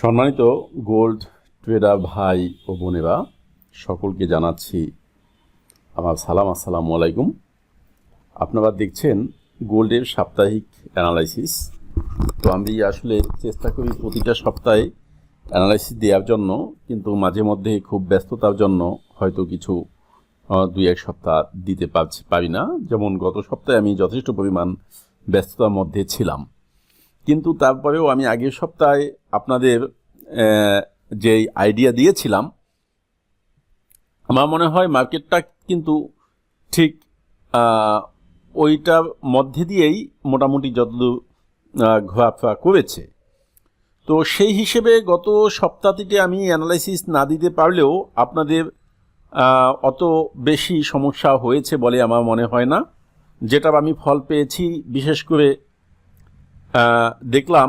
সম্মানিত gold tedder ভাই ও বোনেরা, সকলকে জানাচ্ছি আমার সালাম, আসসালামু আলাইকুম। আপনারা দেখছেন গোল্ডের সাপ্তাহিক অ্যানালাইসিস। তো আমি আসলে চেষ্টা করি প্রতিটা সপ্তাহে অ্যানালাইসিস দেওয়ার জন্য, কিন্তু মাঝে মধ্যে খুব ব্যস্ততার জন্য হয়তো কিছু দুই এক সপ্তাহ দিতে পারছি, পারি না। যেমন গত সপ্তাহে আমি যথেষ্ট পরিমাণ ব্যস্ততার মধ্যে ছিলাম। কিন্তু তারপরেও আমি আগের সপ্তাহে আপনাদের যে আইডিয়া দিয়েছিলাম, আমার মনে হয় মার্কেটটা কিন্তু ঠিক ওইটার মধ্যে দিয়েই মোটামুটি যতদূর ঘোরাফেরা করেছে। তো সেই হিসেবে গত সপ্তাহটিতে আমি অ্যানালাইসিস না দিতে পারলেও আপনাদের অত বেশি সমস্যা হয়েছে বলে আমার মনে হয় না। যেটা আমি ফল পেয়েছি, বিশেষ করে দেখলাম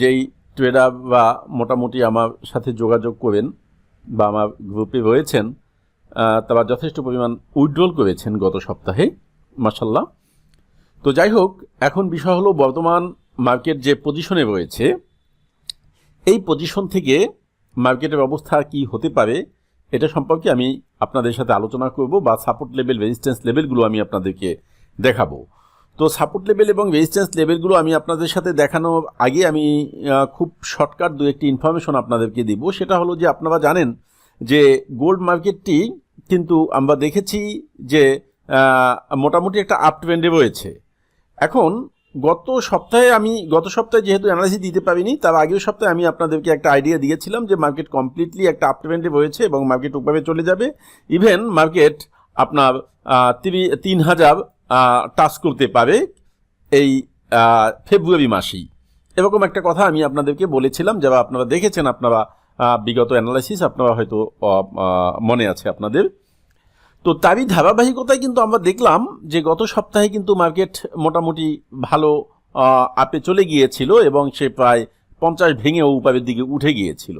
যেই ট্রেডার বা মোটামুটি আমার সাথে যোগাযোগ করেন বা আমার গ্রুপে রয়েছেন তারা যথেষ্ট পরিমাণ উইড্রল করেছেন গত সপ্তাহে মাসাল্লাহ তো যাই হোক, এখন বিষয় হলো বর্তমান মার্কেট যে পজিশনে রয়েছে, এই পজিশন থেকে মার্কেটের অবস্থা কি হতে পারে, এটা সম্পর্কে আমি আপনাদের সাথে আলোচনা করব বা সাপোর্ট লেভেল রেজিস্ট্যান্স লেভেলগুলো আমি আপনাদেরকে দেখাবো। তো সাপোর্ট লেভেল এবং রেজিস্ট্যান্স লেভেলগুলো আমি আপনাদের সাথে দেখানোর আগে আমি খুব শর্টকাট দু একটি ইনফরমেশন আপনাদেরকে দিব। সেটা হলো যে আপনারা জানেন যে গোল্ড মার্কেটটি কিন্তু আমরা দেখেছি যে মোটামুটি একটা আপ ট্রেন্ডে রয়েছে। এখন গত সপ্তাহে আমি, গত সপ্তাহে যেহেতু অ্যানালাইসিস দিতে পারিনি, তার আগের সপ্তাহে আমি আপনাদেরকে একটা আইডিয়া দিয়েছিলাম যে মার্কেট কমপ্লিটলি একটা আপ ট্রেন্ডে রয়েছে এবং মার্কেট উপরে চলে যাবে। ইভেন মার্কেট আপনার তিন হাজার টাচ করতে পারে এই ফেব্রুয়ারি মাসেই। এরকম একটা কথা আমি আপনাদেরকে বলেছিলাম, যারা আপনারা দেখেছেন, আপনারা বিগত অ্যানালাইসিস আপনারা হয়তো মনে আছে আপনাদের। তো তারই ধারাবাহিকতায় কিন্তু আমরা দেখলাম যে গত সপ্তাহে কিন্তু মার্কেট মোটামুটি ভালো আপে চলে গিয়েছিল এবং সে প্রায় পঞ্চাশ ভেঙেও উপায়ের দিকে উঠে গিয়েছিল।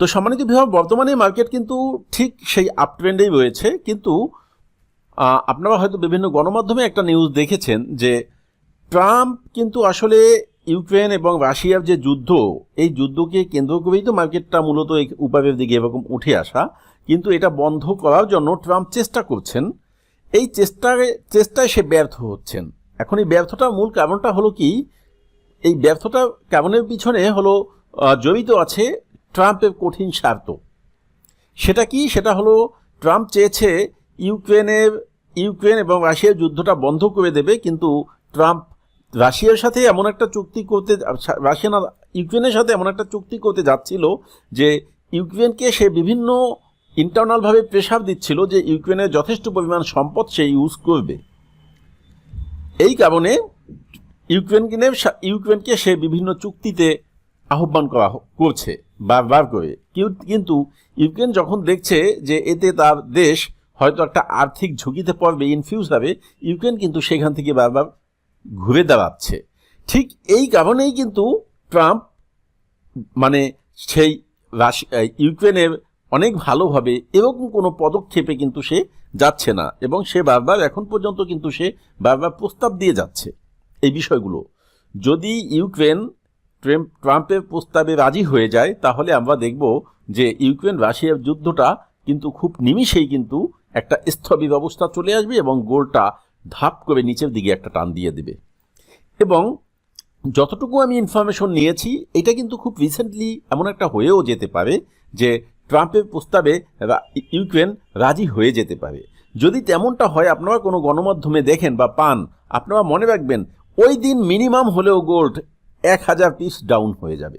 তো সম্মানিত বিভাগ, বর্তমানে মার্কেট কিন্তু ঠিক সেই আপ ট্রেন্ডেই রয়েছে, কিন্তু আপনারা হয়তো বিভিন্ন গণমাধ্যমে একটা নিউজ দেখেছেন যে ট্রাম্প কিন্তু আসলে ইউক্রেন এবং রাশিয়ার যে যুদ্ধ, এই যুদ্ধকে কেন্দ্র করেই তো মার্কেটটা মূলত এই উপায়ের দিকে এরকম উঠে আসা, কিন্তু এটা বন্ধ করার জন্য ট্রাম্প চেষ্টা করছেন। এই চেষ্টায় চেষ্টায় সে ব্যর্থ হচ্ছেন। এখন এই ব্যর্থটার মূল কারণটা হলো কি? এই ব্যর্থটা কারণের পিছনে হলো জড়িত আছে ট্রাম্পের কঠিন স্বার্থ। সেটা কি? সেটা হলো ট্রাম্প চেয়েছে ইউক্রেনের, ইউক্রেন এবং রাশিয়ার যুদ্ধটা বন্ধ করে দেবে, কিন্তু ট্রাম্প রাশিয়ার সাথে এমন একটা চুক্তি করতে, রাশিয়া না, ইউক্রেনের সাথে এমন একটা চুক্তি করতে যাচ্ছিল যে ইউক্রেনকে সে বিভিন্ন ইন্টারনালভাবে প্রেশার দিচ্ছিল যে ইউক্রেনের যথেষ্ট পরিমাণ সম্পদ সে ইউজ করবে। এই কারণে ইউক্রেনকে ইউক্রেনকে সে বিভিন্ন চুক্তিতে আহ্বান করা করছে বারবার করে। কিন্তু ইউক্রেন যখন দেখছে যে এতে তার দেশ হয়তো একটা আর্থিক ঝুঁকিতে পড়বে ইন ফিউচারে ইউক্রেন কিন্তু সেখান থেকে বারবার ঘুরে দাঁড়াচ্ছে। ঠিক এই কারণেই কিন্তু ট্রাম্প মানে সেই রাশি- ইউক্রেনের অনেক ভালোভাবে এরকম কোনো পদক্ষেপে কিন্তু সে যাচ্ছে না এবং সে বারবার এখন পর্যন্ত কিন্তু সে বারবার প্রস্তাব দিয়ে যাচ্ছে এই বিষয়গুলো। যদি ইউক্রেন ট্রাম্পের প্রস্তাবে রাজি হয়ে যায়, তাহলে আমরা দেখব যে ইউক্রেন রাশিয়ার যুদ্ধটা কিন্তু খুব নিমিষেই কিন্তু একটা স্থবির অবস্থা চলে আসবে এবং গোলটা ধাপ করে নিচের দিকে একটা টান দিয়ে দেবে। এবং যতটুকু আমি ইনফরমেশন নিয়েছি, এটা কিন্তু খুব রিসেন্টলি এমন একটা হয়েও যেতে পারে যে ট্রাম্পের প্রস্তাবে ইউক্রেন রাজি হয়ে যেতে পারে। যদি তেমনটা হয়, আপনারা কোনো গণমাধ্যমে দেখেন বা পান, আপনারা মনে রাখবেন, ওই দিন মিনিমাম হলেও গোল্ড এক হাজার পিস ডাউন হয়ে যাবে।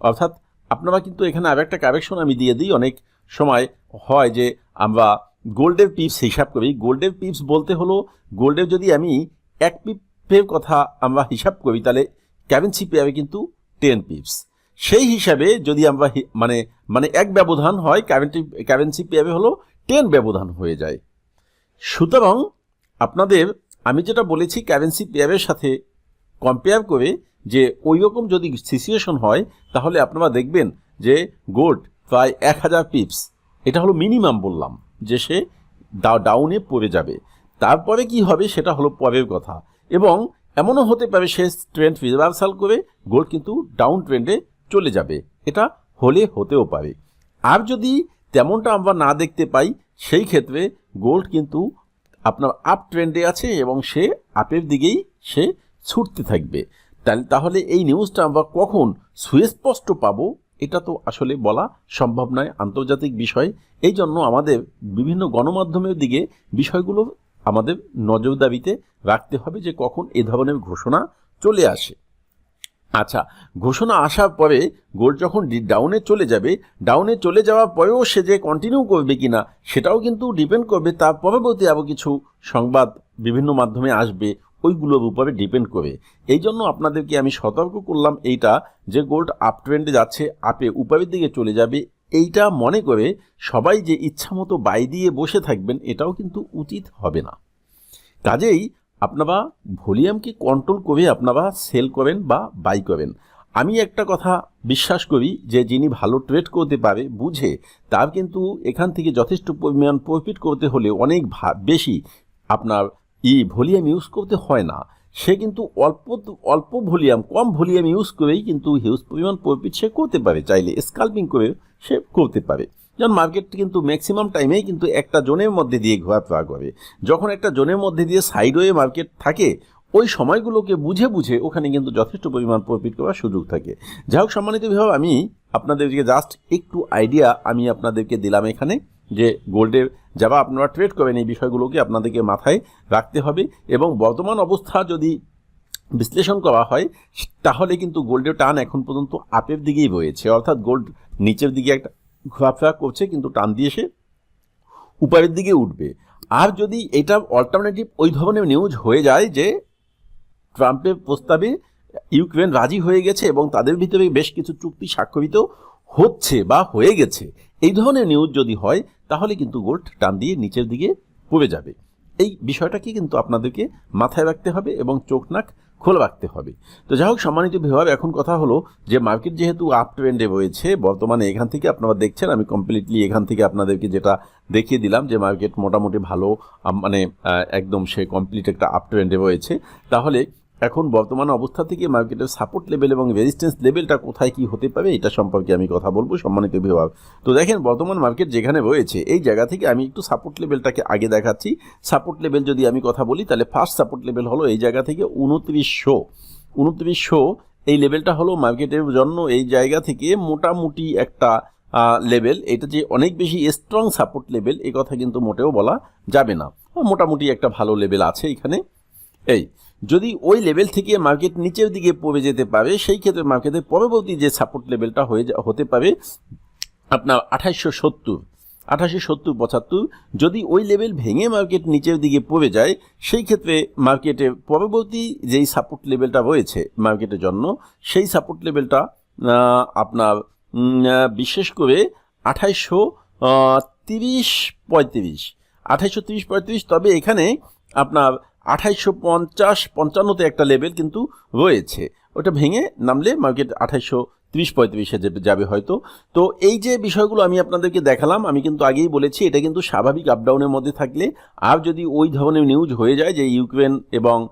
অর্থাৎ আপনারা কিন্তু এখানে আর একটা কারেকশন আমি দিয়ে দিই। অনেক সময় হয় যে আমরা গোল্ডের পিপস হিসাব করি। গোল্ডের পিপস বলতে হলো গোল্ডের যদি আমি এক পিপের কথা আমরা হিসাব করি, তাহলে ক্যারেন্সি পেয়ারে কিন্তু টেন পিপস সেই হিসাবে যদি আমরা মানে মানে এক ব্যবধান হয় ক্যারেন্সি ক্যারেন্সি পেয়ারে হলো টেন ব্যবধান হয়ে যায়। সুতরাং আপনাদের, আমি যেটা বলেছি ক্যারেন্সি পেয়ারের সাথে কম্পেয়ার করে যে ওই রকম যদি সিচুয়েশন হয়, তাহলে আপনারা দেখবেন যে গোল্ড প্রায় এক হাজার পিপস এটা হলো মিনিমাম বললাম যে সে ডাউনে পড়ে যাবে। তারপরে কি হবে সেটা হলো পরের কথা। এবং এমনও হতে পারে সে ট্রেন্ড রিভার্সাল করে গোল্ড কিন্তু ডাউন ট্রেন্ডে চলে যাবে। এটা হলে হতেও পারে। আর যদি তেমনটা আমরা না দেখতে পাই, সেই ক্ষেত্রে গোল্ড কিন্তু আপনার আপ ট্রেন্ডে আছে এবং সে আপের দিকেই সে ছুটতে থাকবে। তাহলে এই নিউজটা আমরা কখন সুস্পষ্ট পাবো? এটা তো আসলে বলা সম্ভব নয়, আন্তর্জাতিক বিষয়। এই জন্য আমাদের বিভিন্ন গণমাধ্যমের দিকে বিষয়গুলো আমাদের নজরদারিতে রাখতে হবে যে কখন এ ধরনের ঘোষণা চলে আসে। আচ্ছা ঘোষণা আসার পরে গোল্ড যখন ডাউনে চলে যাবে ডাউনে চলে যাওয়ার পরেও সে যে কন্টিনিউ করবে কিনা, সেটাও কিন্তু ডিপেন্ড করবে। তার পরবর্তী আরও কিছু সংবাদ বিভিন্ন মাধ্যমে আসবে। ওইগুলোর উপরে ডিপেন্ড করে। এই জন্য আপনাদেরকে আমি সতর্ক করলাম এইটা যে গোল্ড আপ ট্রেন্ডে যাচ্ছে আপে উপরের দিকে চলে যাবে। এইটা মনে করে সবাই যে ইচ্ছামতো বাই দিয়ে বসে থাকবেন, এটাও কিন্তু উচিত হবে না। কাজেই আপনারা ভলিউমকে কন্ট্রোল করে আপনারা সেল করেন বা বাই করেন। আমি একটা কথা বিশ্বাস করি যে যিনি ভালো ট্রেড করতে পারে, বুঝে, তার কিন্তু এখান থেকে যথেষ্ট পরিমাণ প্রফিট করতে হলে অনেক বেশি আপনার ই ভলিউম ইউজ করতে হয় না। সে কিন্তু অল্প অল্প ভলিউম কম ভলিউম ইউজ করেই কিন্তু হিউজ পরিমাণ প্রফিট সে করতে পারে। চাইলে স্কাল্পিং করে সে করতে পারে। যেমন মার্কেট কিন্তু ম্যাক্সিমাম টাইমেই কিন্তু একটা জোনের মধ্যে দিয়ে ঘোরাফেরা করে। যখন একটা জোনের মধ্যে দিয়ে সাইডওয়ে মার্কেট থাকে, ওই সময়গুলোকে বুঝে বুঝে ওখানে কিন্তু যথেষ্ট পরিমাণ প্রফিট করার সুযোগ থাকে। যাই হোক, সম্মানিত বিভাগ, আমি আপনাদেরকে জাস্ট একটু আইডিয়া আমি আপনাদেরকে দিলাম এখানে। যে গোল্ডের যারা আপনারা ট্রেড করেন এই বিষয়গুলোকে আপনাদেরকে মাথায় রাখতে হবে। এবং বর্তমান অবস্থা যদি বিশ্লেষণ করা হয়, তাহলে কিন্তু গোল্ডের টান এখন পর্যন্ত আপের দিকেই রয়েছে অর্থাৎ গোল্ড নিচের দিকে একটা ঘোরাফেরা করছে, কিন্তু টান দিয়ে সে উপরের দিকে উঠবে। আর যদি এটা অল্টারনেটিভ ওই ধরনের নিউজ হয়ে যায় যে ট্রাম্পের প্রস্তাবে ইউক্রেন রাজি হয়ে গেছে এবং তাদের ভিতরে বেশ কিছু চুক্তি স্বাক্ষরিত হচ্ছে বা হয়ে গেছে এই ধরনের নিউজ যদি হয়, তাহলে কিন্তু গোল্ড টান দিয়ে নিচের দিকে পড়ে যাবে। এই বিষয়টাকে কিন্তু আপনাদেরকে মাথায় রাখতে হবে এবং চোখ নাক খোলা রাখতে হবে। তো যাই হোক, সম্মানিত বিভাগ, এখন কথা হলো যে মার্কেট যেহেতু আপ ট্রেন্ডে রয়েছে, বর্তমানে এখান থেকে আপনারা দেখছেন, আমি কমপ্লিটলি এখান থেকে আপনাদেরকে যেটা দেখিয়ে দিলাম যে মার্কেট মোটামুটি ভালো মানে একদম সে কমপ্লিট একটা আপ ট্রেন্ডে রয়েছে। তাহলে এখন বর্তমান অবস্থা থেকে মার্কেটের সাপোর্ট লেভেল এবং রেজিস্ট্যান্স লেভেলটা কোথায় কি হতে পারে, এটা সম্পর্কে আমি কথা বলব সম্মানিত বিভাগ তো দেখেন, বর্তমান মার্কেট যেখানে রয়েছে, এই জায়গা থেকে আমি একটু সাপোর্ট লেভেলটাকে আগে দেখাচ্ছি। সাপোর্ট লেভেল যদি আমি কথা বলি, তাহলে ফার্স্ট সাপোর্ট লেভেল হলো এই জায়গা থেকে উনত্রিশশো। উনত্রিশশো, এই লেভেলটা হলো মার্কেটের জন্য এই জায়গা থেকে মোটামুটি একটা লেভেল এটা যে অনেক বেশি স্ট্রং সাপোর্ট লেভেল এই কথা কিন্তু মোটেও বলা যাবে না। মোটামুটি একটা ভালো লেভেল আছে এখানে। এই যদি ওই লেভেল থেকে মার্কেট নিচের দিকে পড়ে যেতে পারে, সেই ক্ষেত্রে মার্কেটের পরবর্তী যে সাপোর্ট লেভেলটা হয়ে হতে পারে আপনার আঠাশশো সত্তর আঠাশশো সত্তর, পঁচাত্তর। যদি ওই লেভেল ভেঙে মার্কেট নিচের দিকে পড়ে যায়, সেই ক্ষেত্রে মার্কেটে পরবর্তী যেই সাপোর্ট লেভেলটা রয়েছে মার্কেটের জন্য, সেই সাপোর্ট লেভেলটা আপনার বিশেষ করে আঠাইশশো তিরিশ পঁয়ত্রিশ। আঠাইশশো তিরিশ পঁয়ত্রিশ, তবে এখানে আপনার আঠাইশশো পঞ্চাশ পঞ্চান্নতে একটা লেভেল কিন্তু রয়েছে। ওটা ভেঙে নামলে মার্কেট আঠাইশশো তিরিশ পঁয়ত্রিশে যাবে- হয়তো। তো এই যে বিষয়গুলো আমি আপনাদেরকে দেখালাম, আমি কিন্তু আগেই বলেছি, এটা কিন্তু স্বাভাবিক আপডাউনের মধ্যে থাকলে আর যদি ওই ধরনের নিউজ হয়ে যায় যে ইউক্রেন এবং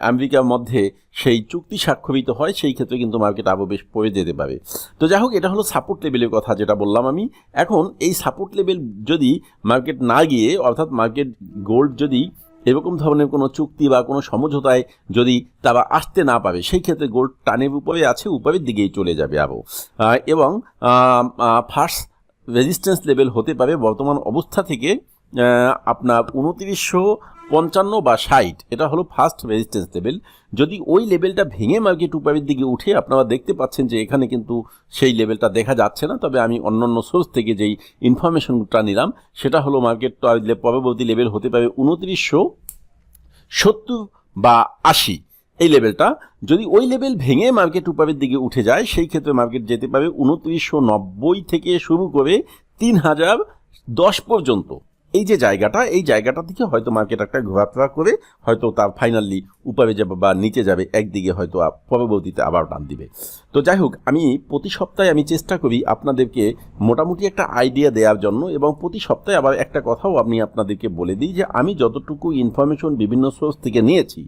আমেরিকার মধ্যে সেই চুক্তি স্বাক্ষরিত হয়, সেই ক্ষেত্রে কিন্তু মার্কেট আরও বেশ পড়ে যেতে পারে। তো যাই হোক, এটা হলো সাপোর্ট লেভেলের কথা যেটা বললাম আমি। এখন এই সাপোর্ট লেভেল যদি মার্কেট না গিয়ে, অর্থাৎ মার্কেট গোল্ড যদি এরকম ধরনের কোনো চুক্তি বা কোনো সমঝোতায় যদি তারা আসতে না পারে, সেই ক্ষেত্রে গোল্ড টানের উপরে আছে, উপরের দিকেই চলে যাবে আরও এবং ফার্স্ট রেজিস্ট্যান্স লেভেল হতে পারে বর্তমান অবস্থা থেকে আপনার উনত্রিশশো পঞ্চান্ন বা ষাট, এটা হলো ফার্স্ট রেজিস্ট্যান্স লেভেল যদি ওই লেভেলটা ভেঙে মার্কেট উপরের দিকে উঠে আপনারা দেখতে পাচ্ছেন যে এখানে কিন্তু সেই লেভেলটা দেখা যাচ্ছে না, তবে আমি অন্যান্য সোর্স থেকে যেই ইনফরমেশনটা নিলাম, সেটা হলো মার্কেট পরবর্তী লেভেল হতে পারে উনত্রিশশো সত্তর বা আশি। এই লেভেলটা যদি ওই লেভেল ভেঙে মার্কেট উপরের দিকে উঠে যায়, সেই ক্ষেত্রে মার্কেট যেতে পারে উনত্রিশশো নব্বই থেকে শুরু করে তিন হাজার দশ পর্যন্ত। এই যে জায়গাটা, এই জায়গাটা থেকে হয়তো মার্কেট একটা ঘোরাফেরা করে হয়তো তার ফাইনালি উপরে যাবে বা নিচে যাবে, একদিকে হয়তো পরবর্তীতে আবার টান দিবে। তো যাই হোক, আমি প্রতি সপ্তাহে আমি চেষ্টা করি আপনাদেরকে মোটামুটি একটা আইডিয়া দেওয়ার জন্য এবং প্রতি সপ্তাহে আবার একটা কথাও আমি আপনাদেরকে বলে দিই যে আমি যতটুকু ইনফরমেশন বিভিন্ন সোর্স থেকে নিয়েছি,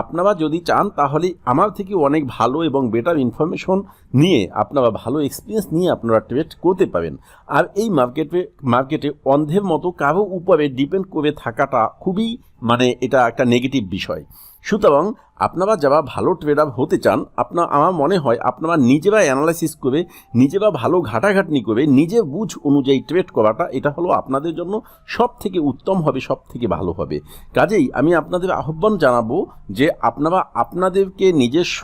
আপনারা যদি চান তাহলে আমার থেকে অনেক ভালো এবং বেটার ইনফরমেশন নিয়ে আপনারা ভালো এক্সপিরিয়েন্স নিয়ে আপনারা ট্রেড করতে পারেন। আর এই মার্কেটে মার্কেটে অন্ধের মতো কারও উপরে ডিপেন্ড করে থাকাটা খুবই মানে এটা একটা নেগেটিভ বিষয়। সুতরাং আপনারা যারা ভালো ট্রেডার হতে চান আপনার আমার মনে হয় আপনারা নিজেরা অ্যানালাইসিস করে, নিজেরা ভালো ঘাটাঘাটনি করে নিজে বুঝ অনুযায়ী ট্রেড করাটা, এটা হলো আপনাদের জন্য সব থেকে উত্তম হবে সব থেকে ভালো হবে। কাজেই আমি আপনাদের আহ্বান জানাব যে আপনারা আপনাদেরকে নিজস্ব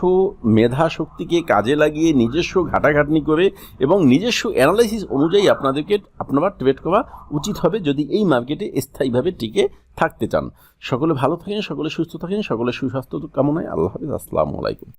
মেধা শক্তিকে কাজে লাগিয়ে, নিজস্ব ঘাটাঘাটনি করে এবং নিজস্ব অ্যানালাইসিস অনুযায়ী আপনাদেরকে, আপনারা ট্রেড করা উচিত হবে যদি এই মার্কেটে স্থায়ীভাবে টিকে থাকতে চান। সকলে ভালো থাকেন, সকলে সুস্থ থাকেন, সকলে সুস্বাস্থ্য কামনায় আল্লাহ হাফিজ। আসসালামু আলাইকুম।